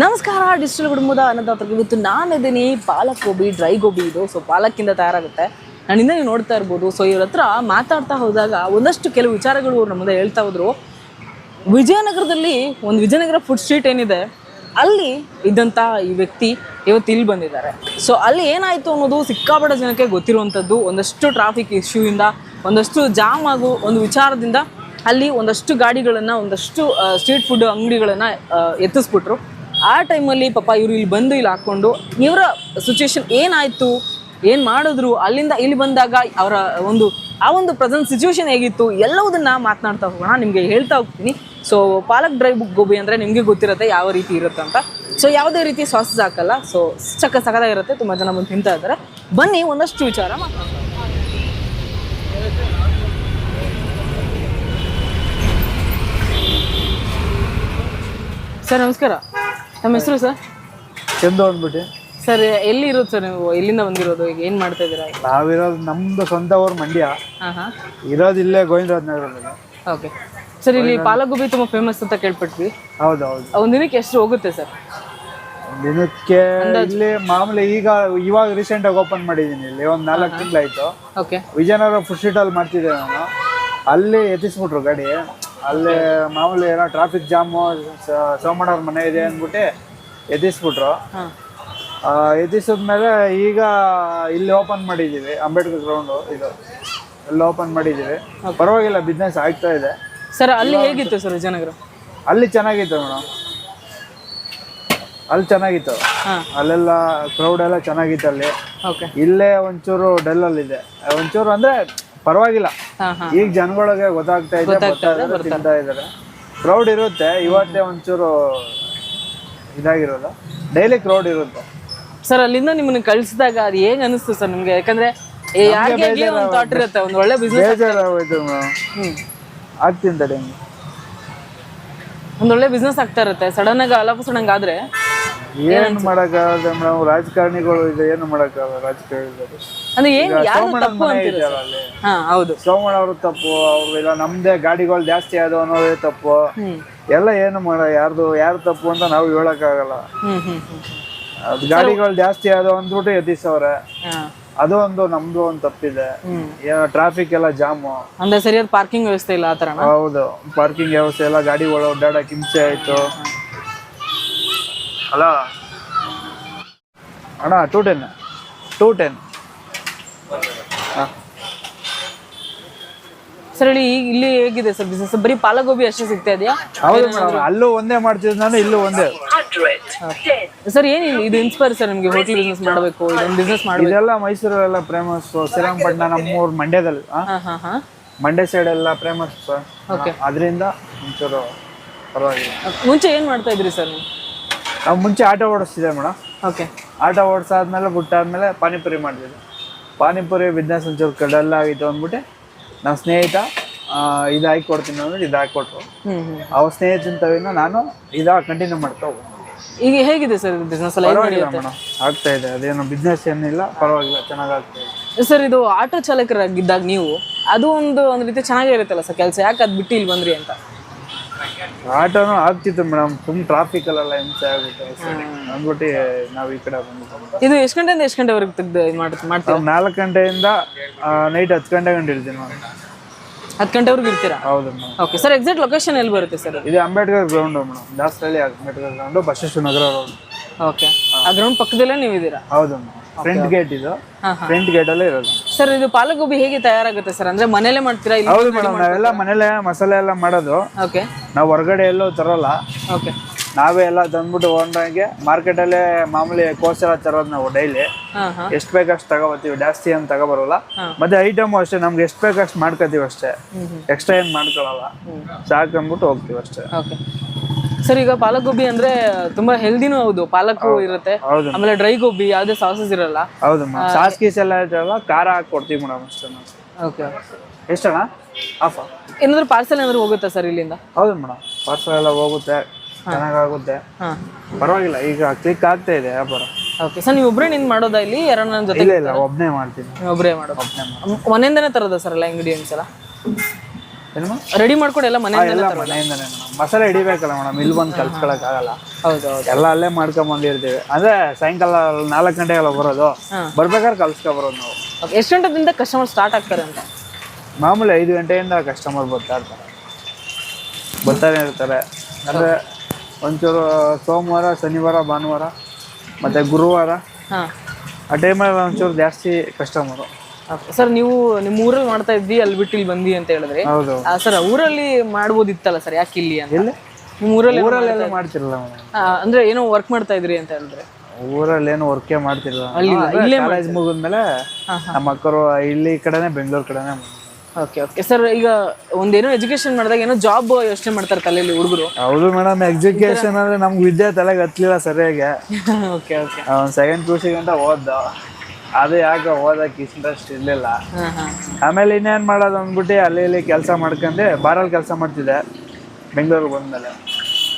ನಮಸ್ಕಾರ, ಡಿಜಿಟಲ್ ಕುಟುಂಬದ ಅನ್ನದಾತರಿಗೆ ಇವತ್ತು ನಾನಿದ್ದೀನಿ ಪಾಲಕ್ ಗೋಬಿ, ಡ್ರೈ ಗೋಬಿ ಇದು. ಸೊ ಪಾಲಕ್ಕಿಂದ ತಯಾರಾಗುತ್ತೆ. ನನ್ನಿಂದ ನೀವು ನೋಡ್ತಾ ಇರ್ಬೋದು. ಸೊ ಇವ್ರ ಹತ್ರ ಮಾತಾಡ್ತಾ ಹೋದಾಗ ಒಂದಷ್ಟು ಕೆಲವು ವಿಚಾರಗಳು ಅವ್ರು ನಮ್ಮದೇ ಹೇಳ್ತಾ ಹೋದ್ರು. ವಿಜಯನಗರದಲ್ಲಿ ಒಂದು ವಿಜಯನಗರ ಫುಡ್ ಸ್ಟ್ರೀಟ್ ಏನಿದೆ, ಅಲ್ಲಿ ಇದ್ದಂಥ ಈ ವ್ಯಕ್ತಿ ಇವತ್ತು ಇಲ್ಲಿ ಬಂದಿದ್ದಾರೆ. ಸೊ ಅಲ್ಲಿ ಏನಾಯಿತು ಅನ್ನೋದು ಸಿಕ್ಕಾಪಟ್ಟೆ ಜನಕ್ಕೆ ಗೊತ್ತಿರುವಂಥದ್ದು ಒಂದಷ್ಟು ಟ್ರಾಫಿಕ್ ಇಶ್ಯೂಯಿಂದ ಒಂದಷ್ಟು ಜಾಮ್ ಆಗೋ ಒಂದು ವಿಚಾರದಿಂದ ಅಲ್ಲಿ ಒಂದಷ್ಟು ಗಾಡಿಗಳನ್ನು, ಒಂದಷ್ಟು ಸ್ಟ್ರೀಟ್ ಫುಡ್ ಅಂಗಡಿಗಳನ್ನು ಎತ್ತಿಸ್ಬಿಟ್ರು. ಆ ಟೈಮಲ್ಲಿ ಪಾಪ ಇವರು ಇಲ್ಲಿ ಬಂದು ಇಲ್ಲಿ ಹಾಕ್ಕೊಂಡು ಇವರ ಸಿಚುವೇಶನ್ ಏನಾಯಿತು, ಏನು ಮಾಡಿದ್ರು, ಅಲ್ಲಿಂದ ಇಲ್ಲಿ ಬಂದಾಗ ಅವರ ಒಂದು, ಆ ಒಂದು ಪ್ರೆಸೆಂಟ್ ಸಿಚುವೇಶನ್ ಹೇಗಿತ್ತು, ಎಲ್ಲವುದನ್ನು ಮಾತನಾಡ್ತಾ ಹೋಗೋಣ, ನಿಮಗೆ ಹೇಳ್ತಾ ಹೋಗ್ತೀನಿ. ಸೊ ಪಾಲಕ್ ಡ್ರೈ ಗೋಬಿ ಅಂದರೆ ನಿಮಗೆ ಗೊತ್ತಿರುತ್ತೆ ಯಾವ ರೀತಿ ಇರುತ್ತೆ ಅಂತ. ಸೊ ಯಾವುದೇ ರೀತಿ ಸಾಸಸ್ ಹಾಕಲ್ಲ ಸೊ ಚಕ್ಕ ಸಕದಾಗಿರುತ್ತೆ ತುಂಬ ಜನ ಬಂದು ತಿಂತಾ ಇದ್ದಾರೆ. ಬನ್ನಿ, ಒಂದಷ್ಟು ವಿಚಾರ ಮಾತಾಡೋಣ ಸರ್, ನಮಸ್ಕಾರ. ನಮ್ಮ ಹೆಸರು ಸರ್? ಚಂದು ಅಂದ್ಬಿಟ್ಟು. ಸರ್ ಎಲ್ಲಿ ಇರೋದು ಸರ್ ನೀವು? ಎಲ್ಲಿಂದ ಬಂದಿರೋದು? ಈಗ ಏನು ಮಾಡ್ತಾ ಇದ್ದೀರಾ ನಾವಿರೋದು ನಮ್ದು ಸ್ವಂತ ಊರು ಮಂಡ್ಯ. ಹಾಂ ಹಾಂ. ಇರೋದು ಇಲ್ಲೇ ಗೋವಿಂದರಾಜ ನಗರದಲ್ಲಿ ಓಕೆ. ಸರ್ ಇಲ್ಲಿ ಪಾಲಕ್ ಗೋಬಿ ತುಂಬ ಫೇಮಸ್ ಅಂತ ಕೇಳ್ಪಟ್ವಿ. ಹೌದು ಹೌದು ಒಂದು ದಿನಕ್ಕೆ ಎಷ್ಟು ಹೋಗುತ್ತೆ ಸರ್? ದಿನಕ್ಕೆ ಇಲ್ಲಿ ಮಾಮೂಲಿ ಈಗ ಇವಾಗ ರೀಸೆಂಟ್ ಆಗಿ ಓಪನ್ ಮಾಡಿದ್ದೀನಿ ಇಲ್ಲಿ. ಒಂದು ನಾಲ್ಕು ತಿಂಗಳಾಯ್ತು. ಓಕೆ. ವಿಜಯನಗರ ಫುಡ್ ಸ್ಟ್ರೀಟ್ ಅಲ್ಲಿ ಮಾಡ್ತಿದ್ದೆ ನಾನು. ಅಲ್ಲಿ ಎತ್ತಿಸ್ಬಿಟ್ರು ಗಾಡಿ. ಅಲ್ಲಿ ಮಾಮೂಲಿ ಏನೋ ಟ್ರಾಫಿಕ್ ಜಾಮು ಸೋಮಣ್ಣವ್ರ ಮನೆ ಇದೆ ಅಂದ್ಬಿಟ್ಟು ಎದ್ದಿಸ್ಬಿಟ್ರು. ಎತ್ತಿಸಿದ್ಮೇಲೆ ಈಗ ಇಲ್ಲಿ ಓಪನ್ ಮಾಡಿದ್ದೀವಿ ಅಂಬೇಡ್ಕರ್ ಗ್ರೌಂಡು ಇದು. ಅಲ್ಲಿ ಓಪನ್ ಮಾಡಿದ್ದೀವಿ. ಪರವಾಗಿಲ್ಲ ಬಿಸ್ನೆಸ್ ಆಗ್ತಾ ಇದೆ. ಸರ್ ಅಲ್ಲಿ ಹೇಗಿತ್ತು ಸರ್ ವಿಜಯನಗರ? ಅಲ್ಲಿ ಚೆನ್ನಾಗಿತ್ತು ಮೇಡಮ್. ಅಲ್ಲಿ ಚೆನ್ನಾಗಿತ್ತು. ಅಲ್ಲೆಲ್ಲ ಕ್ರೌಡ್ ಎಲ್ಲ ಚೆನ್ನಾಗಿತ್ತು ಅಲ್ಲಿ. ಓಕೆ ಇಲ್ಲೇ ಒಂಚೂರು ಡಲ್ ಅಲ್ಲಿ ಇದೆ ಒಂಚೂರು ಅಂದ್ರೆ ಪರವಾಗಿಲ್ಲ. ಈಗ ಜನಗಳಿಗೆ ಗೊತ್ತಾಗ್ತಾ ಇದೆ ಬರ್ತಾ ಇದಾರೆ, ತಿಂತಾ ಇದಾರೆ ಕ್ರೌಡ್ ಇರುತ್ತೆ ಇವತ್ತೇ ಒಂಚೂರು ಇದಾಗಿರೋದು ಡೈಲಿ ಕ್ರೌಡ್ ಇರುತ್ತೆ. ಸರ್ ಅಲ್ಲಿಂದ ನಿಮ್ಮನ್ನ ಕಳಿಸಿದಾಗ ಅದು ಹೇಗೆ ಅನಿಸ್ತು ಸರ್ ನಿಮ್ಗೆ? ಯಾಕಂದ್ರೆ ಒಂದ್ ಯಾರಿಗೆ ಒಂದು ಥಾಟ್ ಇರುತ್ತೆ ಒಂದು ಒಳ್ಳೆ ಬಿಸ್ನೆಸ್ ಬೇಜಾರಾಗೋಯ್ತು ಮೇಡಮ್ ಹ್ಞೂ ಆಗ್ತೀನಿ ತಡಿ. ಒಂದು ಒಳ್ಳೆ ಬಿಸ್ನೆಸ್ ಆಗ್ತಾ ಇರುತ್ತೆ. ಸಡನ್ ಆಗಿ ಸಡನ್ ಆದ್ರೆ ಏನು ಮಾಡಕ್ಕಾಗಲ್ಲ ಮೇಡಮ್ ರಾಜಕಾರಣಿಗಳು ಇದೆ ಏನು ಮಾಡಕ್ಕಾಗಲ್ಲ ರಾಜಕಾರಣಿಗಳು. ಅಂದ್ರೆ ಏನ್ ಯಾರು ತಪ್ಪು ಅಲ್ಲಿ. ಹಾ ಹೌದು. ಸೋಮಣ್ಣ ಅವ್ರ ತಪ್ಪು ಅವ್ರು ಇಲ್ಲ ನಮ್ದೇ ಗಾಡಿಗಳು ಜಾಸ್ತಿ ಆದವು ಅನ್ನೋದೇ ತಪ್ಪು. ಹ್ಮ್. ಎಲ್ಲ ಏನು ಮಾಡ ಯಾರ್ದು ಯಾರು ತಪ್ಪು ಅಂತ ನಾವು ಹೇಳಕ್ಕಾಗಲ್ಲ. ಆಗಲ್ಲ ಹ್ಮ್ ಹ್ಮ್. ಅದ್ ಗಾಡಿಗಳು ಜಾಸ್ತಿ ಆದವು ಅಂದ್ಬಿಟ್ಟು ಎದ್ದಿಸವ್ರೆ ಹಾ. ಅದು ಒಂದು ನಮ್ದು ಒಂದು ತಪ್ಪಿದೆ. ಟ್ರಾಫಿಕ್ ಎಲ್ಲ ಜಾಮು ಅಂದ್ರೆ ಸರಿಯಾದ ಪಾರ್ಕಿಂಗ್ ವ್ಯವಸ್ಥೆ ಇಲ್ಲ ಆ ಥರನಾ ಹೌದು. ಪಾರ್ಕಿಂಗ್ ವ್ಯವಸ್ಥೆ ಎಲ್ಲ ಗಾಡಿಗಳು ಓಡಾಡಕ್ ಹಿಂಸೆ ಆಯ್ತು. ಅಲ್ಲ ಅಣ್ಣ two ten two ten sir ಹೇಳಿ ಈಗ ಇಲ್ಲಿ ಹೇಗಿದೆ ಸರ್ ಬಿಸ್ನೆಸ್ ಬರೀ ಪಾಲಗೋಬಿ ಅಷ್ಟೇ ಸಿಗ್ತಾ ಇದೆಯಾ? ಹೌದು ಮೇಡಮ್ ಅಲ್ಲೂ ಒಂದೇ ಮಾಡ್ತಿದ್ದೆ ನಾನು ಇಲ್ಲೂ ಒಂದೇ. ಸರ್ ಏನು ಇದು ಇನ್ಸ್ಪೈರ್ ಸರ್ ನಿಮಗೆ ಹೋಟೆಲ್ ಬಿಸ್ನೆಸ್ ಮಾಡಬೇಕು ಇದೊಂದು ಬಿಸ್ನೆಸ್ ಮಾಡಬೇಕು? ಇದೆಲ್ಲ ಮೈಸೂರಲ್ಲೆಲ್ಲ ಫೇಮಸ್ ಶ್ರೀರಂಗಪಟ್ಟಣ ನಮ್ಮೂರು ಮಂಡ್ಯದಲ್ಲಿ? ಹಾ? ಹಾ ಹಾ ಮಂಡ್ಯ ಸೈಡ್ ಎಲ್ಲ ಫೇಮಸ್ ಸರ್ ಅದರಿಂದ ಒಂಚೂರು ಪರವಾಗಿಲ್ಲ. ಮುಂಚೆ ಏನು ಮಾಡ್ತಾ ಇದ್ರಿ ಸರ್ ನೀವು? ನಾವು ಮುಂಚೆ ಆಟೋ ಓಡಿಸ್ತಿದ್ದೆ ಮೇಡಮ್. ಓಕೆ. ಆಟೋ ಓಡಿಸಾದ್ಮೇಲೆ ಬಿಟ್ಟಾದ್ಮೇಲೆ ಪಾನಿಪುರಿ ಮಾಡಿದ್ವಿ. ಪಾನಿಪುರಿ ಬಿಸ್ನೆಸ್ ಒಂಚೂರು ಕಡಲ್ಲ ಆಗಿತ್ತು ಅಂದ್ಬಿಟ್ಟು ನಮ್ಮ ಸ್ನೇಹಿತ ಇದು ಹಾಕಿ ಕೊಡ್ತೀನಿ ಅಂದ್ಬಿಟ್ಟು ಇದು ಹಾಕಿಕೊಟ್ರು ಅವ್ರ ಸ್ನೇಹಿತನ ತವಿನ ನಾನು ಇದಾ ಕಂಟಿನ್ಯೂ ಮಾಡ್ತಾ ಹೋಗ್ತೀನಿ ಈಗ ಹೇಗಿದೆ ಸರ್ ಬಿಸ್ನೆಸ್ ಎಲ್ಲ ಪರವಾಗಿಲ್ಲ ಮೇಡಮ್ ಆಗ್ತಾ ಇದೆ. ಅದೇನು ಬಿಸ್ನೆಸ್ ಏನಿಲ್ಲ ಪರವಾಗಿಲ್ಲ ಚೆನ್ನಾಗಿ ಆಗ್ತಾ ಇದೆ. ಸರ್ ಇದು ಆಟೋ ಚಾಲಕರಾಗಿದ್ದಾಗ ನೀವು ಅದು ಒಂದು ಒಂದು ರೀತಿ ಚೆನ್ನಾಗೇ ಇರುತ್ತಲ್ಲ ಸರ್ ಕೆಲಸ? ಯಾಕೆ ಅದು ಬಿಟ್ಟು ಇಲ್ಲಿ ಬಂದ್ರಿ ಅಂತ? ಆಟೋನು ಆಗ್ತಿತ್ತು ಮೇಡಮ್. ತುಂಬ ಟ್ರಾಫಿಕ್ ಅಲ್ಲ ಹಿಂಸೆ ಆಗುತ್ತೆ ಅಂದ್ಬಿಟ್ಟು ನಾವು ಈ ಕಡೆ ಬಂದಿದ್ದೀವಿ ಇದು ಎಷ್ಟು ಗಂಟೆಯಿಂದ ಎಷ್ಟು ಗಂಟೆವರೆಗೆ ತೆಗ್ದು ಇದು ಮಾಡಿ ಮಾಡ್ತೀರಾ? ನಾವು ನಾಲ್ಕು ಗಂಟೆಯಿಂದ ನೈಟ್ ಹತ್ತು ಗಂಟೆ ಗಂಟೆ ಇರ್ತೀನಿ ಮೇಡಮ್. ಹತ್ತು ಗಂಟೆವರೆಗೂ ಇರ್ತೀರಾ? ಹೌದು madam. Okay sir exact location ಎಲ್ಲಿ ಬರುತ್ತೆ ಸರ್ ಇದು Ambedkar ground madam. Dasarahalli Ambedkar ground Basaveshwara Nagar road okay ಆ ಗ್ರೌಂಡ್ ಪಕ್ಕದಲ್ಲೇ ನೀವು ಇದ್ದೀರಾ ಹೌದು ಫ್ರಂಟ್ ಗೇಟ್ ಇದು. ಫ್ರಂಟ್ ಗೇಟ್ ಅಲ್ಲೇ ಇರೋದು. ಸರ್ ಇದು ಪಾಲಕ್ ಹೇಗೆ ತಯಾರಾಗುತ್ತೆ ಸರ್ ಅಂದ್ರೆ ಮನೇಲೆ ಮಾಡ್ತೀರಾ ಇಲ್ಲಿ ಹೌದು ಮೇಡಮ್ ನಾವೆಲ್ಲ ಮನೇಲೆ ಮಸಾಲೆ ಎಲ್ಲ ಮಾಡೋದು. ಓಕೆ ನಾವು ಹೊರಗಡೆ ಎಲ್ಲೂ ತರೋಲ್ಲ. ಓಕೆ ನಾವೇ ಎಲ್ಲ ತಂದ್ಬಿಟ್ಟು ಓನ್ರಾಗೆ ಮಾರ್ಕೆಟಲ್ಲೇ ಮಾಮೂಲಿ ಕೋಸ್ ಎಲ್ಲ ತರೋದು ನಾವು ಡೈಲಿ ಎಷ್ಟ್ ಬೇಕಷ್ಟು ತಗೋಬರ್ತೀವಿ ಜಾಸ್ತಿ ಏನು ತಗೋಬರಲ್ಲ. ಮತ್ತೆ ಐಟಮ್ ಅಷ್ಟೇ ನಮ್ಗೆ ಎಷ್ಟು ಬೇಕಷ್ಟು ಮಾಡ್ಕೋತೀವಿ ಅಷ್ಟೇ. ಎಕ್ಸ್ಟ್ರಾ ಏನು ಮಾಡ್ಕೊಳಲ್ಲ. ಸಾಕು ಅಂದ್ಬಿಟ್ಟು ಹೋಗ್ತೀವಿ ಅಷ್ಟೇ. ಓಕೆ ಸರ್ ಈಗ ಪಾಲಕ್ ಗೋಬಿ ಅಂದ್ರೆ ತುಂಬಾ ಹೆಲ್ದಿನೂ ಹೌದು. ಪಾಲಕ್ ಇರುತ್ತೆ. ಹೌದು. ಆಮೇಲೆ ಡ್ರೈ ಗೋಬಿ ಯಾವ್ದೇ ಸಾಸಸ್ ಇರಲ್ಲ. ಹೌದು ಸಾಸ್ ಗೀಸ್ ಎಲ್ಲ ಇದ್ರಲ್ಲ ಖಾರ ಹಾಕಿ ಕೊಡ್ತೀವಿ ಮೇಡಮ್ ಅಷ್ಟೇ ಓಕೆ ಎಷ್ಟಣ್ಣ? ಆಫಾ ಏನಾದ್ರು ಪಾರ್ಸೆಲ್ ಏನಾದ್ರು ಹೋಗುತ್ತಾ ಸರ್ ಇಲ್ಲಿಂದ? ಹೌದು ಮೇಡಮ್ ಪಾರ್ಸಲ್ ಎಲ್ಲ ಹೋಗುತ್ತೆ ಚೆನ್ನಾಗಾಗುತ್ತೆ. ಪರವಾಗಿಲ್ಲ ಈಗ ಕ್ಲಿಕ್ ಆಗ್ತಾ ಇದೆ ವ್ಯಾಪಾರ ಓಕೆ ಸರ್ ನೀವು ಒಬ್ಬರೇ ನಿಂತು ಮಾಡೋದಾ ಇಲ್ಲಿ? ಯಾರೋ ನನ್ನ ಜೊತೆ ಇಲ್ಲ ಇಲ್ಲ ಒಬ್ಬನೇ ಮಾಡ್ತೀನಿ. ಒಬ್ಬರೇ ಮಾಡೋದು. ಮನೆಯಿಂದನೇ ತರೋದಾ ಸರ್ ಎಲ್ಲ ಇಂಗ್ರೀಡಿಯೆಂಟ್ಸ್ ಎಲ್ಲ? ರೆಡಿ ಮಾಡ್ಕೊಂಡು ಎಲ್ಲ ಮನೆ ಎಲ್ಲ ಮನೆಯಿಂದನೇ ಮಸಾಲೆ ಹಿಡಿಬೇಕಲ್ಲ ಮೇಡಮ್ ಇಲ್ಲಿ ಬಂದು ಕಲ್ಸ್ಕೊಳಕ್ಕಾಗಲ್ಲ ಹೌದು ಹೌದು. ಎಲ್ಲ ಅಲ್ಲೇ ಮಾಡ್ಕೊಂಡ್ ಬಂದಿರ್ತೀವಿ ಅಂದ್ರೆ ಸಾಯಂಕಾಲ ನಾಲ್ಕು ಗಂಟೆಗೆಲ್ಲ ಬರೋದು. ಬರ್ಬೇಕಾದ್ರೆ ಕಲ್ಸ್ಕೊ ಬರೋದು ನಾವು ಎಷ್ಟು ಗಂಟೆದಿಂದ ಕಸ್ಟಮರ್ ಸ್ಟಾರ್ಟ್ ಆಗ್ತಾರೆ ಅಂತ? ಮಾಮೂಲಿ ಐದು ಗಂಟೆಯಿಂದ ಕಸ್ಟಮರ್ ಬರ್ತಾ ಇರ್ತಾರೆ. ಬರ್ತಾನೆ ಇರ್ತಾರೆ. ಅಂದರೆ ಒಂಚೂರು ಸೋಮವಾರ ಶನಿವಾರ ಭಾನುವಾರ ಮತ್ತೆ ಗುರುವಾರ. ಆ ಟೈಮಲ್ಲಿ ಒಂಚೂರು ಜಾಸ್ತಿ ಕಸ್ಟಮರು ಸರ್ ನೀವು ನಿಮ್ಮ ಊರಲ್ಲಿ ಮಾಡ್ತಾ ಇದ್ವಿ ಅಲ್ಲಿ ಬಿಟ್ಟು ಇಲ್ಲಿ ಬಂದಿ ಅಂತ ಹೇಳಿದ್ರೆ. ಹೌದು ಸರ್ ಊರಲ್ಲಿ ಮಾಡ್ಬೋದಿತ್ತಲ್ಲ ಸರ್ ಯಾಕೆ ಇಲ್ಲಿ ಅಂತ? ನಿಮ್ಮ ಊರಲ್ಲಿ ಊರಲ್ಲೆಲ್ಲ ಮಾಡ್ತಿರಲ್ಲ ಆ, ಅಂದ್ರೆ ಏನೋ ವರ್ಕ್ ಮಾಡ್ತಾ ಇದ್ರಿ ಅಂತ ಹೇಳಿದ್ರೆ. ಊರಲ್ಲಿ ಏನು ವರ್ಕೇ ಮಾಡ್ತಿರಲ್ಲ ಕಾಲೇಜ್ ಮುಗಿದ್ಮೇಲೆ ನಮ್ಮ ಅಕ್ಕರು ಇಲ್ಲಿ ಈ ಕಡೆನೆ ಬೆಂಗಳೂರು ಕಡೆನೆ ಓಕೆ ಓಕೆ ಸರ್ ಈಗ ಒಂದೇನೋ ಎಜುಕೇಶನ್ ಮಾಡಿದಾಗ ಏನೋ ಜಾಬ್ ಯೋಚನೆ ಮಾಡ್ತಾರೆ ತಲೆಯಲ್ಲಿ ಹುಡುಗರು. ಹೌದು ಮೇಡಮ್ ಎಜುಕೇಶನ್ ಅಂದ್ರೆ ನಮ್ಗೆ ವಿದ್ಯೆ ತಲೆಗೆ ಹತ್ತಲಿಲ್ಲ ಸರಿಯಾಗಿ. ಓಕೆ ಓಕೆ ಒಂದು ಸೆಕೆಂಡ್ ಪಿ ಯು ಸಿ ಗಂಟ ಓದ್ದ. ಅದು ಯಾಕೆ ಓದಕ್ಕೆ ಇಂಟ್ರೆಸ್ಟ್ ಇರಲಿಲ್ಲ. ಆಮೇಲೆ ಇನ್ನೇನು ಮಾಡೋದು ಅಂದ್ಬಿಟ್ಟು ಅಲ್ಲಿ ಇಲ್ಲಿ ಕೆಲಸ ಮಾಡ್ಕೊಂಡೆ ಬಾರಲ್ಲಿ ಕೆಲಸ ಮಾಡ್ತಿದ್ದೆ ಬೆಂಗಳೂರಿಗೆ ಬಂದಮೇಲೆ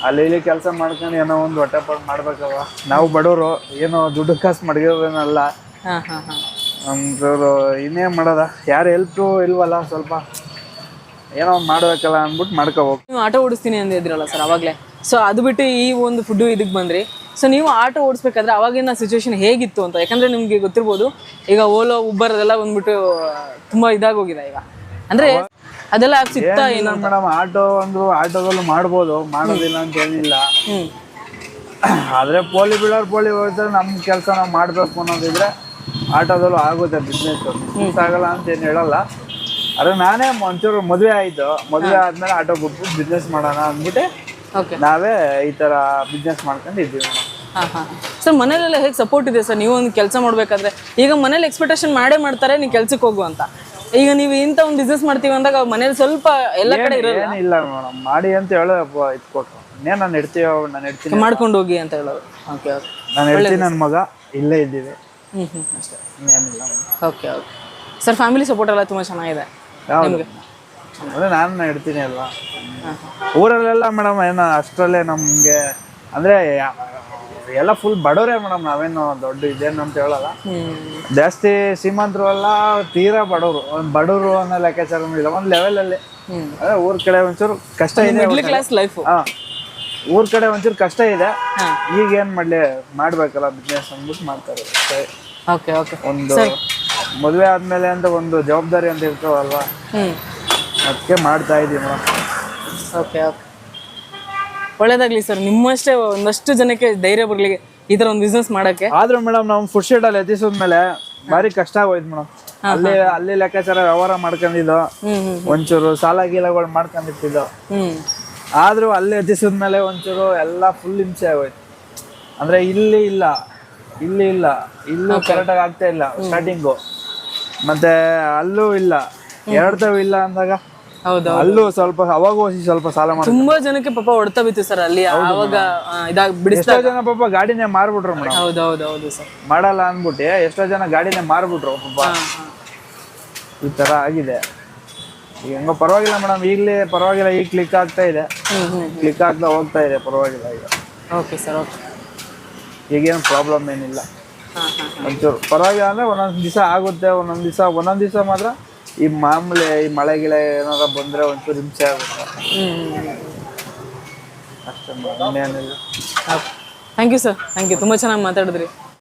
ಅಲ್ಲಿ ಇಲ್ಲಿ ಕೆಲಸ ಮಾಡ್ಕೊಂಡು ಏನೋ ಒಂದು ಹೊಟ್ಟೆ ಪಾಡು ಮಾಡ್ಬೇಕಲ್ವ ನಾವು ಬಡವರು ಏನೋ ದುಡ್ಡು ಕಾಸು ಮಡಗಿರೋದೇನಲ್ಲ. ಅಂದ್ರೂ ಇನ್ನೇನ್ ಮಾಡೋದ? ಯಾರು ಹೆಲ್ಪು ಇಲ್ವಲ್ಲ ಸ್ವಲ್ಪ. ಏನೋ ಒಂದು ಮಾಡ್ಬೇಕಲ್ಲ ಅಂದ್ಬಿಟ್ಟು ಮಾಡ್ಕೋಬೇಕು ನೀವು ಆಟೋ ಓಡಿಸ್ತೀನಿ ಅಂದಿದ್ರಲ್ಲ ಸರ್ ಅವಾಗಲೇ. ಸೊ ಅದು ಬಿಟ್ಟು ಈ ಒಂದು ಫುಡ್ ಇದಕ್ಕೆ ಬಂದ್ರಿ. ಸೊ ನೀವು ಆಟೋ ಓಡಿಸ್ಬೇಕಾದ್ರೆ ಅವಾಗಿನ ಸಿಚುವೇಶನ್ ಹೇಗಿತ್ತು ಅಂತ? ಯಾಕಂದ್ರೆ ನಿಮ್ಗೆ ಗೊತ್ತಿರ್ಬೋದು ಈಗ ಓಲೋ ಉಬ್ಬರ್ ಅದೆಲ್ಲ ಬಂದ್ಬಿಟ್ಟು ತುಂಬಾ ಇದಾಗೋಗಿದೆ ಈಗ. ಅಂದ್ರೆ ಅದೆಲ್ಲ ಸಿಗ್ತಾ ಏನಿಲ್ಲ ಮೇಡಮ್ ಆಟೋ ಅಂದ್ರು ಆಟೋದಲ್ಲೂ ಮಾಡ್ಬೋದು ಮಾಡೋದಿಲ್ಲ ಅಂತ ಏನಿಲ್ಲ ಆದ್ರೆ ಪೋಲಿ ಬಿಡೋರು ಪೋಲಿ ಹೋಗ್ತಾರೆ ನಮ್ಮ ಕೆಲಸ ನಾವು ಮಾಡಬೇಕು ಅನ್ನೋದಿದ್ರೆ ಆಟೋದಲ್ಲೂ ಆಗುತ್ತೆ ಬಿಸ್ನೆಸ್ ಬಿಸ್ನೆಸ್ ಆಗಲ್ಲ ಅಂತ ಏನು ಹೇಳಲ್ಲ. ಅದ್ರ ನಾನೇ ಒಂಚೂರು ಮದುವೆ ಆಯಿತು. ಮದುವೆ ಆದ್ಮೇಲೆ ಆಟೋ ಬಿಟ್ಬಿಟ್ಟು ಬಿಸ್ನೆಸ್ ಮಾಡೋಣ ಅಂದ್ಬಿಟ್ಟು ನಾವೇ ಈ ತರ ಬಿಸ್ನೆಸ್ ಮಾಡ್ಕೊಂಡು ಇದ್ದೀವಿ ಮೇಡಮ್. ಹಾ ಹಾ. ಸರ್ ಮನೇಲೆಲ್ಲ ಹೇಗೆ ಸಪೋರ್ಟ್ ಇದೆ ಸರ್? ನೀವು ಒಂದು ಕೆಲಸ ಮಾಡಬೇಕಾದ್ರೆ ಈಗ ಮನೇಲಿ ಎಕ್ಸ್ಪೆಕ್ಟೇಷನ್ ಮಾಡೇ ಮಾಡ್ತಾರೆ ನೀವು ಕೆಲ್ಸಕ್ಕೆ ಹೋಗು ಅಂತ. ಈಗ ನೀವು ಇಂಥ ಒಂದು ಬಿಸ್ನೆಸ್ ಮಾಡ್ತೀವಿ ಅಂದಾಗ ಮನೇಲಿ ಸ್ವಲ್ಪ ಎಲ್ಲ ಕಡೆ ಇರೋದು ಏನಿಲ್ಲ ಮೇಡಮ್. ಮಾಡಿ ಅಂತ ಹೇಳೋಪ್ಪ ಇಟ್ಕೊಟ್ರು ಇನ್ನೇನು ನಾನು ಇಡ್ತೀವೋ ನಾನು ಇಡ್ತೀನಿ ಮಾಡ್ಕೊಂಡು ಹೋಗಿ ಅಂತ ಹೇಳೋದು ಓಕೆ ಓಕೆ. ನಾನು ಹೇಳ್ತೀನಿ ನನ್ನ ಮಗ ಇಲ್ಲೇ ಇದ್ದೀವಿ. ಹ್ಞೂ ಹ್ಞೂ ಅಷ್ಟೇ. ಇನ್ನೇನಿಲ್ಲ okay okay. Sir family support ಎಲ್ಲ ತುಂಬ ಚೆನ್ನಾಗಿದೆ. ನಿಮಗೆ? ಅಂದ್ರೆ ನಾನು ಇಡ್ತೀನಿ ಅಲ್ವಾ? ಊರಲ್ಲೆಲ್ಲ ಮೇಡಮ್ ಏನೋ ಅಷ್ಟರಲ್ಲೇ ನಮಗೆ ಅಂದ್ರೆ ಎಲ್ಲ ಫುಲ್ ಬಡವರೇ ಮೇಡಮ್ ನಾವೇನು ದೊಡ್ಡ ಇದೇನು ಅಂತ ಹೇಳಲ್ಲ. ಜಾಸ್ತಿ ಶ್ರೀಮಂತರು ಅಲ್ಲ ತೀರಾ ಬಡವರು. ಒಂದು ಬಡವರು ಅನ್ನೋ ಲೆಕ್ಕಾಚಾರ ಇಲ್ಲ. ಒಂದು ಲೆವೆಲಲ್ಲಿ ಅದೇ ಊರ್ ಕಡೆ ಒಂಚೂರು ಕಷ್ಟ ಇದೆ ಕ್ಲಾಸ್ ಲೈಫ್ ಹಾ. ಊರ್ ಕಡೆ ಒಂಚೂರು ಕಷ್ಟ ಇದೆ. ಈಗ ಏನ್ ಮಾಡ್ಲಿ ಮಾಡ್ಬೇಕಲ್ಲ ಬಿಸ್ನೆಸ್ ಅಂದ್ಬಿಟ್ಟು ಮಾಡ್ತಾರೆ. Okay okay. ಒಂದು ಮದುವೆ ಆದ್ಮೇಲೆ ಅಂತ ಒಂದು ಜವಾಬ್ದಾರಿ ಅಂತ ಇರ್ತಾವಲ್ವಾ? ಅದಕ್ಕೆ ಮಾಡ್ತಾ ಇದೀವಿ ಓಕೆ ಓಕೆ. ಒಳ್ಳೇದಾಗ್ಲಿ ಸರ್. ನಿಮ್ಮಷ್ಟೇ ಒಂದಷ್ಟು ಜನಕ್ಕೆ ಧೈರ್ಯ ಬರಲಿ ಈ ತರ ಒಂದು ಬಿಸ್ನೆಸ್ ಮಾಡಕ್ಕೆ. ಆದ್ರೂ ಮೇಡಮ್ ನಾವು ಫುಡ್ ಶೀಟ್ ಅಲ್ಲಿ ಎತ್ತಿಸಿದ್ಮೇಲೆ ಬಾರಿ ಕಷ್ಟ ಆಗೋಯ್ತು ಮೇಡಮ್. ಅಲ್ಲಿ ಅಲ್ಲಿ ಲೆಕ್ಕಾಚಾರ ವ್ಯವಹಾರ ಮಾಡ್ಕೊಂಡಿದ್ದು. ಒಂಚೂರು ಸಾಲ ಗೀಲಗಳು ಮಾಡ್ಕೊಂಡಿರ್ತಿದ್ದು. ಆದ್ರೂ ಅಲ್ಲಿ ಎತ್ತಿಸಿದ್ಮೇಲೆ ಒಂಚೂರು ಎಲ್ಲ ಫುಲ್ ಹಿಂಸೆ ಆಗೋಯ್ತು. ಅಂದ್ರೆ ಇಲ್ಲಿ ಇಲ್ಲ ಇಲ್ಲಿ ಇಲ್ಲ ಇಲ್ಲೂ ಕರೆಕ್ಟಾಗಿ ಆಗ್ತಾ ಇಲ್ಲ ಸ್ಟಾರ್ಟಿಂಗು ಮತ್ತೆ ಅಲ್ಲೂ ಇಲ್ಲ ಎರಡ್ತವ ಇಲ್ಲ ಅಂದಾಗ ಅಲ್ಲೂ ಸ್ವಲ್ಪ ಅವಾಗೂ ಸ್ವಲ್ಪ ಸಾಲ ಮಾಡಿ ತುಂಬಾ ಜನಕ್ಕೆ ಪಾಪ ಹೊಡ್ತಾ ಬಿತ್ತು ಸರ್ ಅಲ್ಲಿ ಅವಾಗ ಇದಾಗ ಬಿಡಿಸ್ತಾ ಎಷ್ಟೋ ಜನ ಪಾಪ ಗಾಡಿನೇ ಮಾರ್ಬಿಟ್ರು ಹೌದು ಹೌದು ಹೌದು ಸರ್. ಮಾಡಲ್ಲ ಅಂದ್ಬಿಟ್ಟು ಎಷ್ಟೋ ಜನ ಗಾಡಿನೇ ಮಾರ್ಬಿಟ್ರು ಪಾಪ. ಈ ತರ ಆಗಿದೆ. ಈಗ ಹೆಂಗೋ ಪರವಾಗಿಲ್ಲ ಮೇಡಮ್ ಈಗಲೇ ಪರವಾಗಿಲ್ಲ ಈಗ ಕ್ಲಿಕ್ ಆಗ್ತಾ ಇದೆ. ಕ್ಲಿಕ್ ಆಗ್ತಾ ಹೋಗ್ತಾ ಇದೆ ಪರವಾಗಿಲ್ಲ ಈಗ. Okay sir okay. ಈಗೇನು ಪ್ರಾಬ್ಲಮ್ ಏನಿಲ್ಲ. ಒಂಚೂರು ಪರವಾಗಿಲ್ಲ ಅಂದ್ರೆ ಒಂದೊಂದು ದಿವಸ ಆಗುತ್ತೆ ಒಂದೊಂದು ದಿವಸ ಒಂದೊಂದು ದಿವಸ ಮಾತ್ರ ಈ ಮಾಮೂಲಿ ಈ ಮಳೆ ಗಿಳೆ ಏನಾರ ಬಂದ್ರೆ ಒಂಚೂರು ಹಿಂಸೆ ಆಗುತ್ತೆ. ಅಷ್ಟೇ ಇನ್ನೇನಿಲ್ಲ. Thank you sir thank you ತುಂಬಾ ಚೆನ್ನಾಗಿ ಮಾತಾಡಿದ್ರಿ.